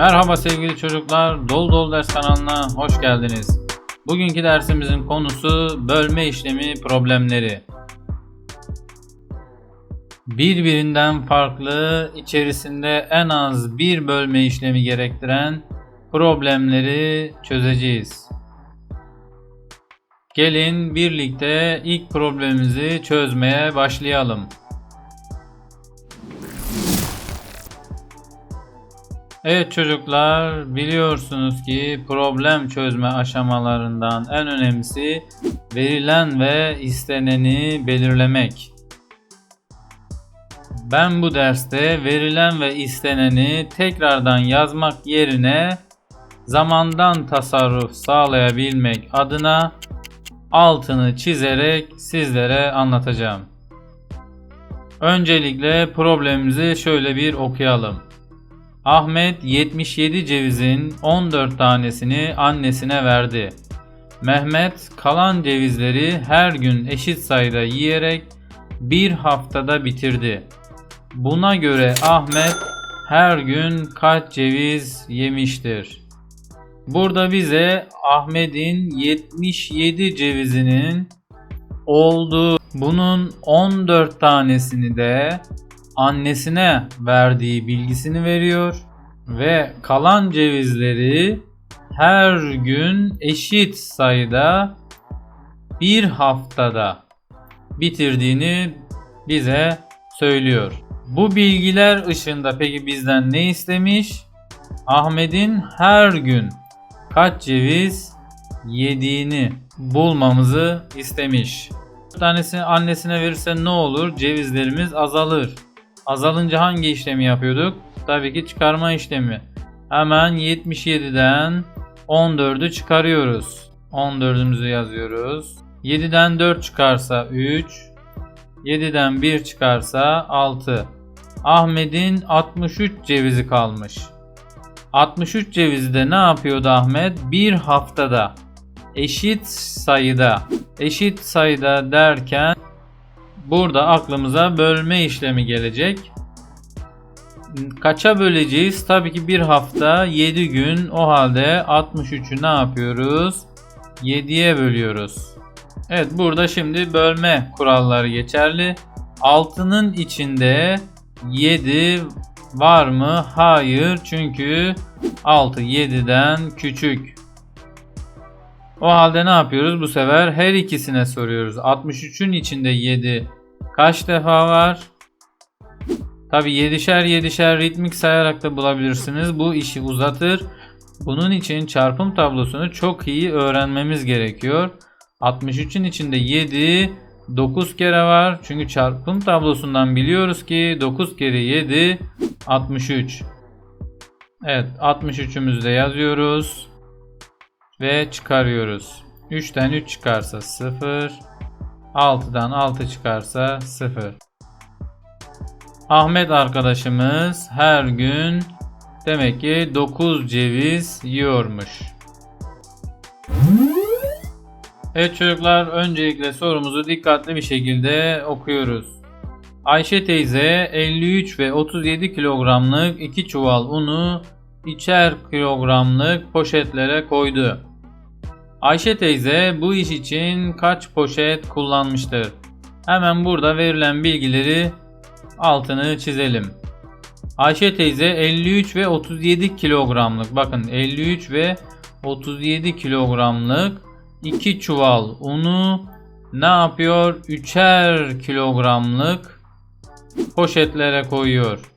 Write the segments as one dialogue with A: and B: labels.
A: Merhaba sevgili çocuklar, Dol Dol Ders kanalına hoş geldiniz. Bugünkü dersimizin konusu bölme işlemi problemleri. Birbirinden farklı, içerisinde en az bir bölme işlemi gerektiren problemleri çözeceğiz. Gelin birlikte ilk problemimizi çözmeye başlayalım. Evet çocuklar biliyorsunuz ki problem çözme aşamalarından en önemlisi verilen ve isteneni belirlemek. Ben bu derste verilen ve isteneni tekrardan yazmak yerine zamandan tasarruf sağlayabilmek adına altını çizerek sizlere anlatacağım. Öncelikle problemimizi şöyle bir okuyalım. Ahmet 77 cevizin 14 tanesini annesine verdi. Mehmet kalan cevizleri her gün eşit sayıda yiyerek bir haftada bitirdi. Buna göre Ahmet her gün kaç ceviz yemiştir? Burada bize Ahmet'in 77 cevizinin olduğu, bunun 14 tanesini de annesine verdiği bilgisini veriyor ve kalan cevizleri her gün eşit sayıda bir haftada bitirdiğini bize söylüyor. Bu bilgiler ışığında peki bizden ne istemiş? Ahmet'in her gün kaç ceviz yediğini bulmamızı istemiş. Bir tanesini annesine verirse ne olur? Cevizlerimiz azalır. Azalınca hangi işlemi yapıyorduk? Tabii ki çıkarma işlemi. Hemen 77'den 14'ü çıkarıyoruz. 14'ümüzü yazıyoruz. 7'den 4 çıkarsa 3. 7'den 1 çıkarsa 6. Ahmet'in 63 cevizi kalmış. 63 cevizi de ne yapıyordu Ahmet? Bir haftada eşit sayıda. Eşit sayıda derken burada aklımıza bölme işlemi gelecek. Kaça böleceğiz? Tabii ki bir hafta 7 gün. O halde 63'ü ne yapıyoruz? 7'ye bölüyoruz. Evet burada şimdi bölme kuralları geçerli. 6'nın içinde 7 var mı? Hayır. Çünkü 6 7'den küçük. O halde ne yapıyoruz? Bu sefer her ikisine soruyoruz. 63'ün içinde 7 kaç defa var? Tabi 7'şer 7'şer ritmik sayarak da bulabilirsiniz. Bu işi uzatır. Bunun için çarpım tablosunu çok iyi öğrenmemiz gerekiyor. 63'ün içinde 7 9 kere var. Çünkü çarpım tablosundan biliyoruz ki 9 kere 7 63. Evet 63'ümüzü de yazıyoruz. Ve çıkarıyoruz. 3'ten 3 çıkarsa 0. 6'dan 6 çıkarsa 0. Ahmet arkadaşımız her gün demek ki 9 ceviz yiyormuş. Evet çocuklar öncelikle sorumuzu dikkatli bir şekilde okuyoruz. Ayşe teyze 53 ve 37 kilogramlık 2 çuval unu içer kilogramlık poşetlere koydu. Ayşe teyze bu iş için kaç poşet kullanmıştır? Hemen burada verilen bilgileri altını çizelim. Ayşe teyze 53 ve 37 kilogramlık bakın 53 ve 37 kilogramlık 2 çuval unu ne yapıyor? 3'er kilogramlık poşetlere koyuyor.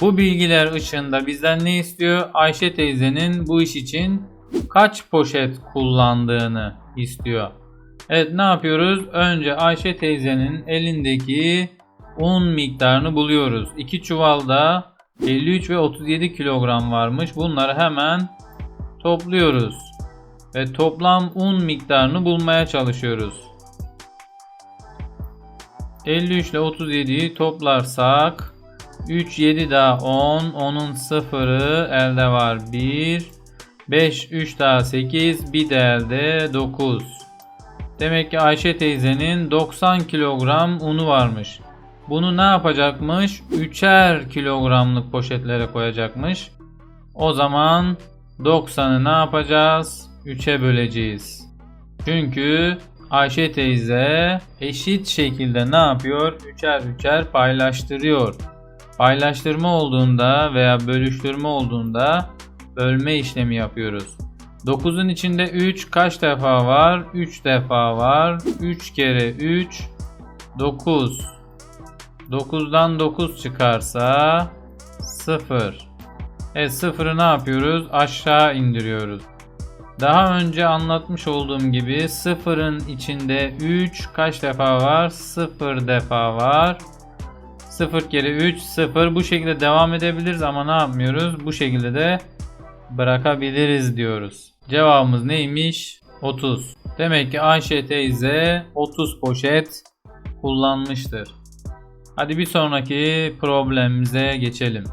A: Bu bilgiler ışığında bizden ne istiyor? Ayşe teyzenin bu iş için kaç poşet kullandığını istiyor. Evet ne yapıyoruz? Önce Ayşe teyzenin elindeki un miktarını buluyoruz. 2 çuvalda 53 ve 37 kilogram varmış. Bunları hemen topluyoruz. Ve toplam un miktarını bulmaya çalışıyoruz. 53 ile 37'yi toplarsak 3 7 daha 10 10'un sıfırı elde var 1 5 3 daha 8 bir de elde 9 Demek ki Ayşe teyzenin 90 kilogram unu varmış. Bunu ne yapacakmış? 3'er kilogramlık poşetlere koyacakmış. O zaman 90'ı ne yapacağız? 3'e böleceğiz. Çünkü Ayşe teyze eşit şekilde ne yapıyor? Üçer üçer paylaştırıyor. Paylaştırma olduğunda veya bölüştürme olduğunda bölme işlemi yapıyoruz. 9'un içinde 3 kaç defa var? 3 defa var. 3 kere 3 9. 9'dan 9 çıkarsa 0. Evet 0'ı ne yapıyoruz? Aşağı indiriyoruz. Daha önce anlatmış olduğum gibi sıfırın içinde 3 kaç defa var? 0 defa var. 0 kere 3 0 bu şekilde devam edebiliriz ama ne yapmıyoruz? Bu şekilde de bırakabiliriz diyoruz. Cevabımız neymiş? 30. Demek ki Ayşe teyze 30 poşet kullanmıştır. Hadi bir sonraki problemimize geçelim.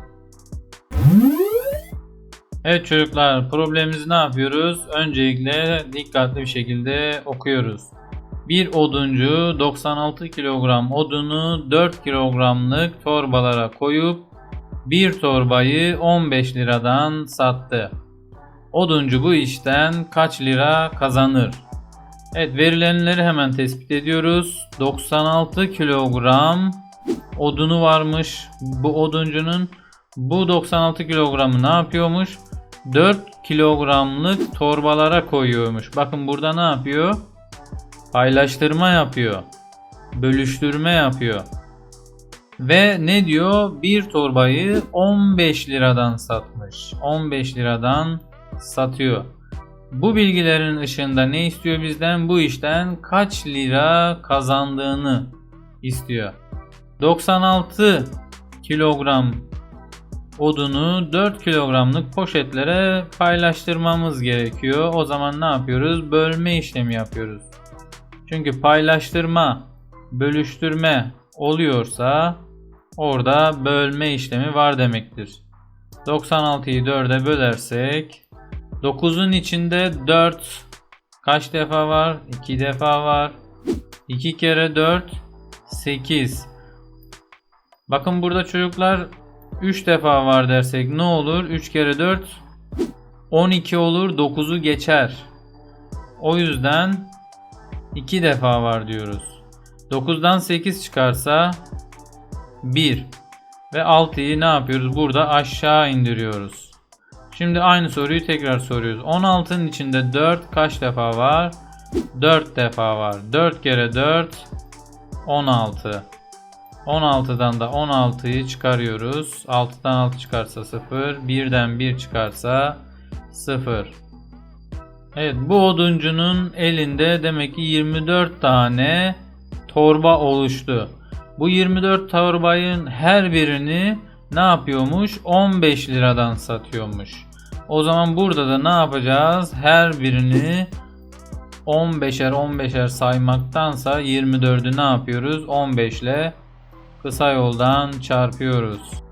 A: Evet çocuklar problemimizi ne yapıyoruz? Öncelikle dikkatli bir şekilde okuyoruz. Bir oduncu 96 kilogram odunu 4 kilogramlık torbalara koyup bir torbayı 15 liradan sattı. Oduncu bu işten kaç lira kazanır? Evet verilenleri hemen tespit ediyoruz. 96 kilogram odunu varmış bu oduncunun. Bu 96 kilogramı ne yapıyormuş? 4 kilogramlık torbalara koyuyormuş. Bakın burada ne yapıyor? Paylaştırma yapıyor. Bölüştürme yapıyor. Ve ne diyor? Bir torbayı 15 liradan satmış. 15 liradan satıyor. Bu bilgilerin ışığında ne istiyor bizden? Bu işten kaç lira kazandığını istiyor. 96 kilogram odunu 4 kilogramlık poşetlere paylaştırmamız gerekiyor. O zaman ne yapıyoruz? Bölme işlemi yapıyoruz. Çünkü paylaştırma, bölüştürme oluyorsa orada bölme işlemi var demektir. 96'yı 4'e bölersek 9'un içinde 4 kaç defa var? 2 defa var. 2 kere 4 8. Bakın burada çocuklar 3 defa var dersek ne olur? 3 kere 4 12 olur. 9'u geçer. O yüzden 2 defa var diyoruz. 9'dan 8 çıkarsa 1 ve 6'yı ne yapıyoruz? Burada aşağı indiriyoruz. Şimdi aynı soruyu tekrar soruyoruz. 16'nın içinde 4 kaç defa var? 4 defa var. 4 kere 4 16. 16'dan da 16'yı çıkarıyoruz. 6'dan 6 çıkarsa 0. 1'den 1 çıkarsa 0. Evet bu oduncunun elinde demek ki 24 tane torba oluştu. Bu 24 torbayın her birini ne yapıyormuş? 15 liradan satıyormuş. O zaman burada da ne yapacağız? Her birini 15'er 15'er saymaktansa 24'ü ne yapıyoruz? 15 ile kısa yoldan çarpıyoruz.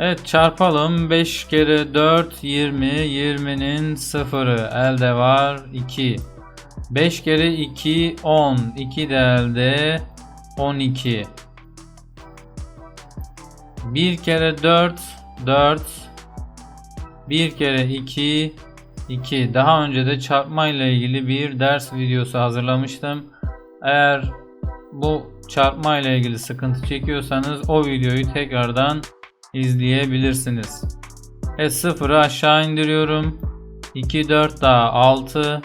A: Evet çarpalım. 5 kere 4 20. 20'nin sıfırı elde var 2. 5 kere 2 10. 2 de elde 12. 1 kere 4 4. 1 kere 2 2. Daha önce de çarpma ile ilgili bir ders videosu hazırlamıştım. Eğer bu çarpma ile ilgili sıkıntı çekiyorsanız o videoyu tekrardan izleyebilirsiniz. E 0'ı aşağı indiriyorum. 2 4 daha 6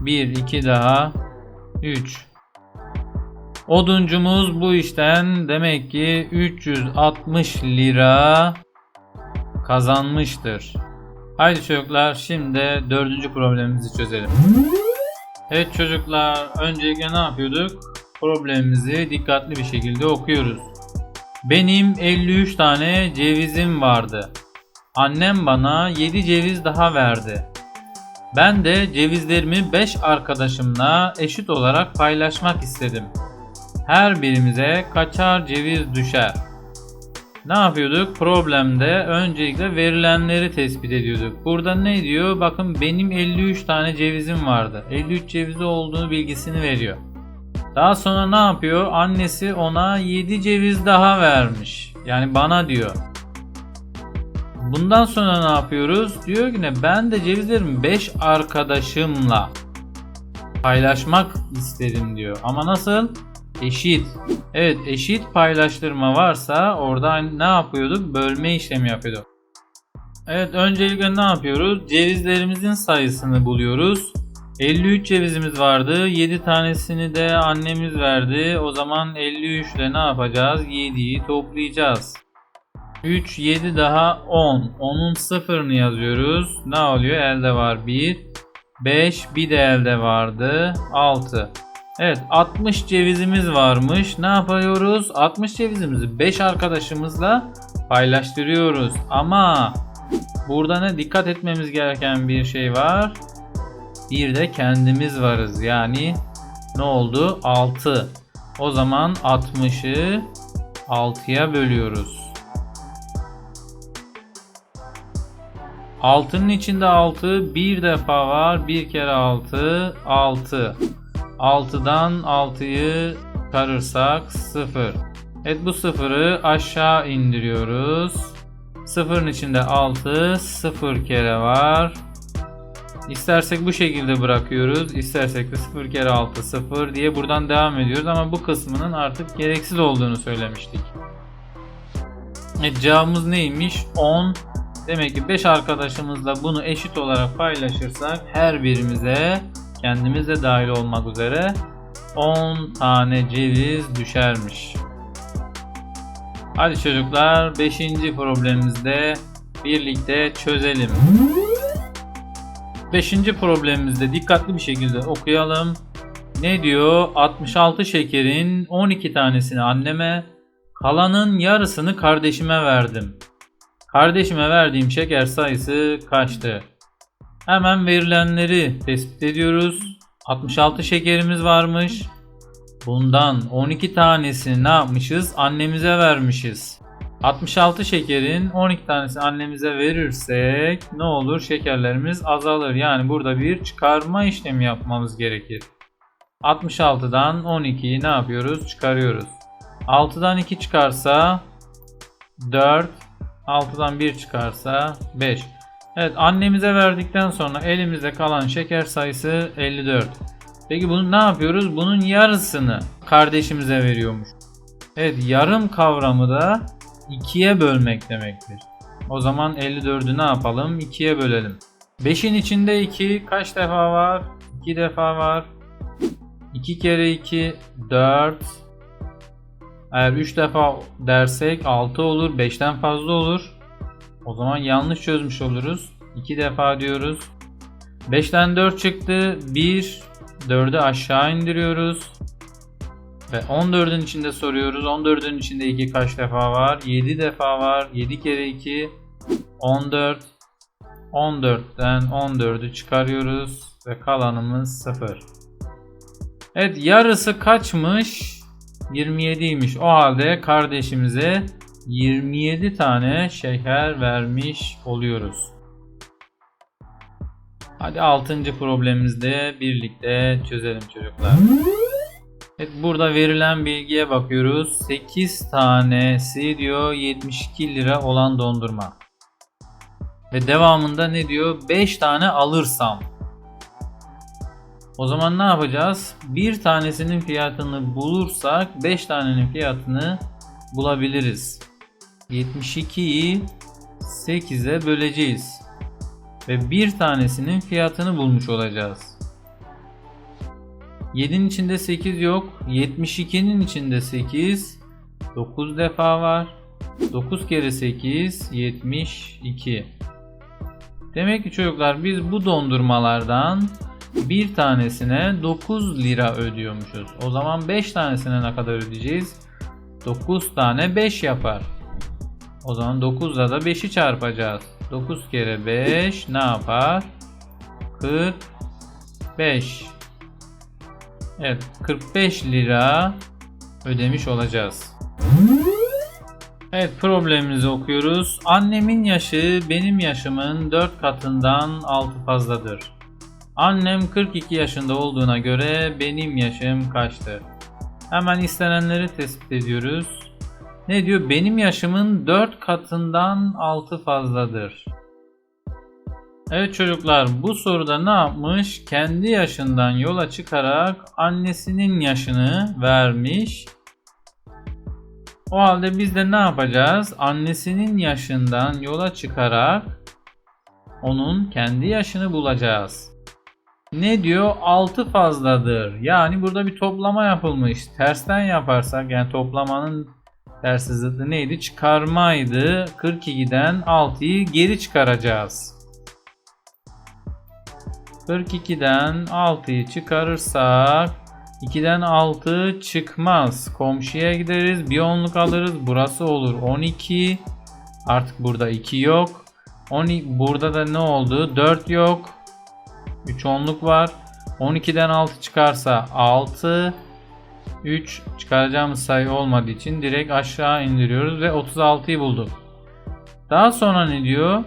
A: 1 2 daha 3 Oduncumuz bu işten demek ki 360 lira kazanmıştır. Haydi çocuklar şimdi dördüncü problemimizi çözelim. Evet çocuklar öncelikle ne yapıyorduk? Problemimizi dikkatli bir şekilde okuyoruz. Benim 53 tane cevizim vardı. Annem bana 7 ceviz daha verdi. Ben de cevizlerimi 5 arkadaşımla eşit olarak paylaşmak istedim. Her birimize kaçar ceviz düşer? Ne yapıyorduk? Problemde öncelikle verilenleri tespit ediyorduk. Burada ne diyor? Bakın benim 53 tane cevizim vardı. 53 cevizi olduğunu bilgisini veriyor. Daha sonra ne yapıyor? Annesi ona 7 ceviz daha vermiş. Yani bana diyor. Bundan sonra ne yapıyoruz? Diyor ki ne ben de cevizlerimi 5 arkadaşımla paylaşmak isterim diyor. Ama nasıl? Eşit. Evet eşit paylaştırma varsa orada ne yapıyorduk? Bölme işlemi yapıyorduk. Evet öncelikle ne yapıyoruz? Cevizlerimizin sayısını buluyoruz. 53 cevizimiz vardı. 7 tanesini de annemiz verdi. O zaman 53 ile ne yapacağız? 7'yi toplayacağız. 3, 7 daha 10. 10'un sıfırını yazıyoruz. Ne oluyor? Elde var 1. 5, bir de elde vardı. 6. Evet 60 cevizimiz varmış. Ne yapıyoruz? 60 cevizimizi 5 arkadaşımızla paylaştırıyoruz. Ama burada ne dikkat etmemiz gereken bir şey var. Bir de kendimiz varız. Yani ne oldu? 6. O zaman 60'ı 6'ya bölüyoruz. 6'nın içinde 6 bir defa var. Bir kere 6 6. 6'dan 6'yı çıkarırsak 0. Evet bu sıfırı aşağı indiriyoruz. Sıfırın içinde 6 0 kere var. İstersek bu şekilde bırakıyoruz. İstersek de 0 kere 6 0 diye buradan devam ediyoruz ama bu kısmının artık gereksiz olduğunu söylemiştik. Evet cevabımız neymiş? 10. Demek ki 5 arkadaşımızla bunu eşit olarak paylaşırsak her birimize kendimiz de dahil olmak üzere 10 tane ceviz düşermiş. Hadi çocuklar 5. problemimizde birlikte çözelim. 5. problemimizde dikkatli bir şekilde okuyalım. Ne diyor? 66 şekerin 12 tanesini anneme, kalanın yarısını kardeşime verdim. Kardeşime verdiğim şeker sayısı kaçtı? Hemen verilenleri tespit ediyoruz. 66 şekerimiz varmış. Bundan 12 tanesini ne yapmışız? Annemize vermişiz. 66 şekerin 12 tanesi annemize verirsek ne olur? Şekerlerimiz azalır. Yani burada bir çıkarma işlemi yapmamız gerekir. 66'dan 12'yi ne yapıyoruz? Çıkarıyoruz. 6'dan 2 çıkarsa 4, 6'dan 1 çıkarsa 5. Evet annemize verdikten sonra elimizde kalan şeker sayısı 54. Peki bunu ne yapıyoruz? Bunun yarısını kardeşimize veriyormuş. Evet yarım kavramı da 2'ye bölmek demektir. O zaman 54'ü ne yapalım? 2'ye bölelim. 5'in içinde 2 kaç defa var? 2 defa var. 2 kere 2 4. Eğer 3 defa dersek 6 olur. 5'ten fazla olur. O zaman yanlış çözmüş oluruz. 2 defa diyoruz. 5'ten 4 çıktı. 1 4'ü aşağı indiriyoruz. Ve 14'ün içinde soruyoruz. 14'ün içinde 2 kaç defa var? 7 defa var. 7 kere 2 14. 14'ten 14'ü çıkarıyoruz ve kalanımız 0. Evet yarısı kaçmış? 27'ymiş. O halde kardeşimize 27 tane şeker vermiş oluyoruz. Hadi 6. problemimizde birlikte çözelim çocuklar. Evet burada verilen bilgiye bakıyoruz. 8 tanesi diyor 72 lira olan dondurma. Ve devamında ne diyor? 5 tane alırsam. O zaman ne yapacağız? Bir tanesinin fiyatını bulursak 5 tanenin fiyatını bulabiliriz. 72'yi 8'e böleceğiz. Ve bir tanesinin fiyatını bulmuş olacağız. 7'nin içinde 8 yok. 72'nin içinde 8. 9 defa var. 9 kere 8 72. Demek ki çocuklar biz bu dondurmalardan bir tanesine 9 lira ödüyormuşuz. O zaman 5 tanesine ne kadar ödeyeceğiz? 9 tane 5 yapar. O zaman 9 ile da 5'i çarpacağız. 9 kere 5 ne yapar? 45. Evet 45 lira ödemiş olacağız. Evet problemimizi okuyoruz. Annemin yaşı benim yaşımın 4 katından 6 fazladır. Annem 42 yaşında olduğuna göre benim yaşım kaçtır? Hemen istenenleri tespit ediyoruz. Ne diyor? Benim yaşımın 4 katından 6 fazladır. Evet çocuklar bu soruda ne yapmış? Kendi yaşından yola çıkarak annesinin yaşını vermiş. O halde biz de ne yapacağız? Annesinin yaşından yola çıkarak onun kendi yaşını bulacağız. Ne diyor? 6 fazladır. Yani burada bir toplama yapılmış. Tersten yaparsak yani toplamanın tersi zıttı neydi? Çıkarmaydı. 42'den 6'yı geri çıkaracağız. 42'den 6'yı çıkarırsak 2'den 6 çıkmaz. Komşuya gideriz. Bir onluk alırız. Burası olur 12. Artık burada 2 yok. 12, burada da ne oldu? 4 yok. 3 onluk var. 12'den 6 çıkarsa 6. 3 çıkaracağımız sayı olmadığı için direkt aşağı indiriyoruz ve 36'yı bulduk. Daha sonra ne diyor?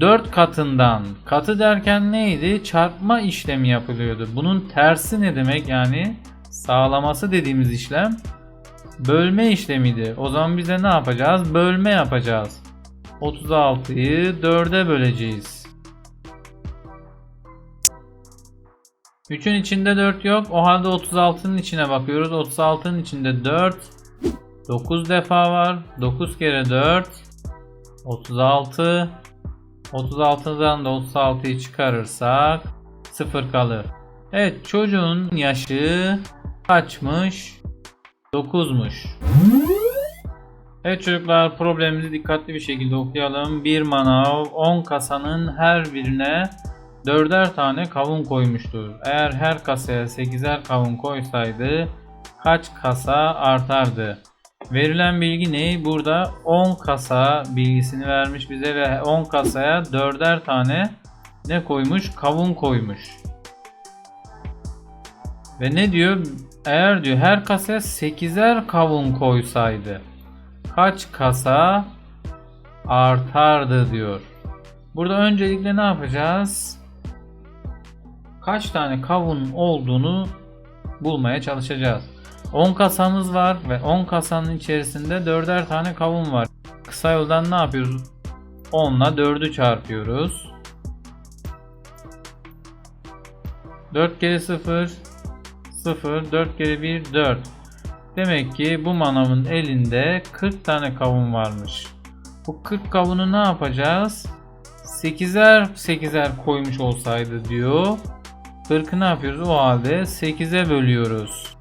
A: 4 katından. Katı derken neydi? Çarpma işlemi yapılıyordu. Bunun tersi ne demek yani? Sağlaması dediğimiz işlem bölme işlemiydi. O zaman biz de ne yapacağız? Bölme yapacağız. 36'yı 4'e böleceğiz. 3'ün içinde 4 yok. O halde 36'nın içine bakıyoruz. 36'nın içinde 4 9 defa var. 9 kere 4 36 36'dan da 36'yı çıkarırsak 0 kalır. Evet çocuğun yaşı kaçmış? 9'muş. Evet çocuklar problemimizi dikkatli bir şekilde okuyalım. Bir manav 10 kasanın her birine 4'er tane kavun koymuştur. Eğer her kasaya 8'er kavun koysaydı kaç kasa artardı? Verilen bilgi ne? Burada 10 kasa bilgisini vermiş bize ve 10 kasaya 4'er tane ne koymuş? Kavun koymuş. Ve ne diyor? Eğer diyor her kasaya 8'er kavun koysaydı kaç kasa artardı diyor. Burada öncelikle ne yapacağız? Kaç tane kavun olduğunu bulmaya çalışacağız. 10 kasamız var ve 10 kasanın içerisinde 4'er tane kavun var. Kısa yoldan ne yapıyoruz? 10 ile 4'ü çarpıyoruz. 4 kere 0 0 4 kere 1 4. Demek ki bu manavın elinde 40 tane kavun varmış. Bu 40 kavunu ne yapacağız? 8'er 8'er koymuş olsaydı diyor. 40'ı ne yapıyoruz? O halde 8'e bölüyoruz.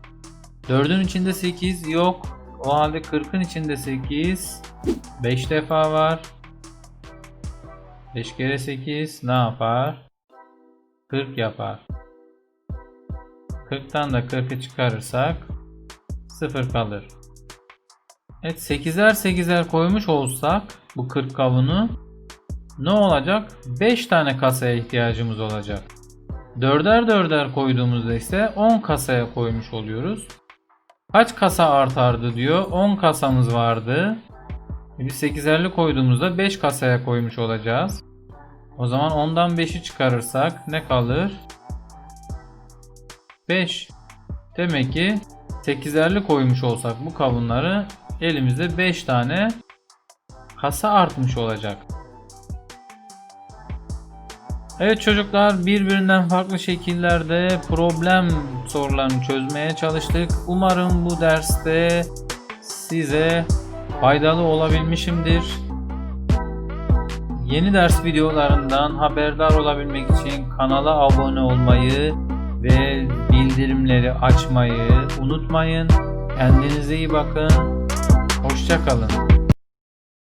A: 4'ün içinde 8 yok. O halde 40'ın içinde 8 5 defa var. 5 kere 8 ne yapar? 40 yapar. 40'tan da 40'ı çıkarırsak 0 kalır. Evet 8'er 8'er koymuş olsak bu 40 kavunu ne olacak? 5 tane kasaya ihtiyacımız olacak. 4'er 4'er koyduğumuzda ise 10 kasaya koymuş oluyoruz. Kaç kasa artardı diyor. 10 kasamız vardı. E biz 8'erli koyduğumuzda 5 kasaya koymuş olacağız. O zaman 10'dan 5'i çıkarırsak ne kalır? 5. Demek ki 8'erli koymuş olsak bu kavunları elimizde 5 tane kasa artmış olacak. Evet çocuklar birbirinden farklı şekillerde problem sorularını çözmeye çalıştık. Umarım bu derste size faydalı olabilmişimdir. Yeni ders videolarından haberdar olabilmek için kanala abone olmayı ve bildirimleri açmayı unutmayın. Kendinize iyi bakın. Hoşçakalın.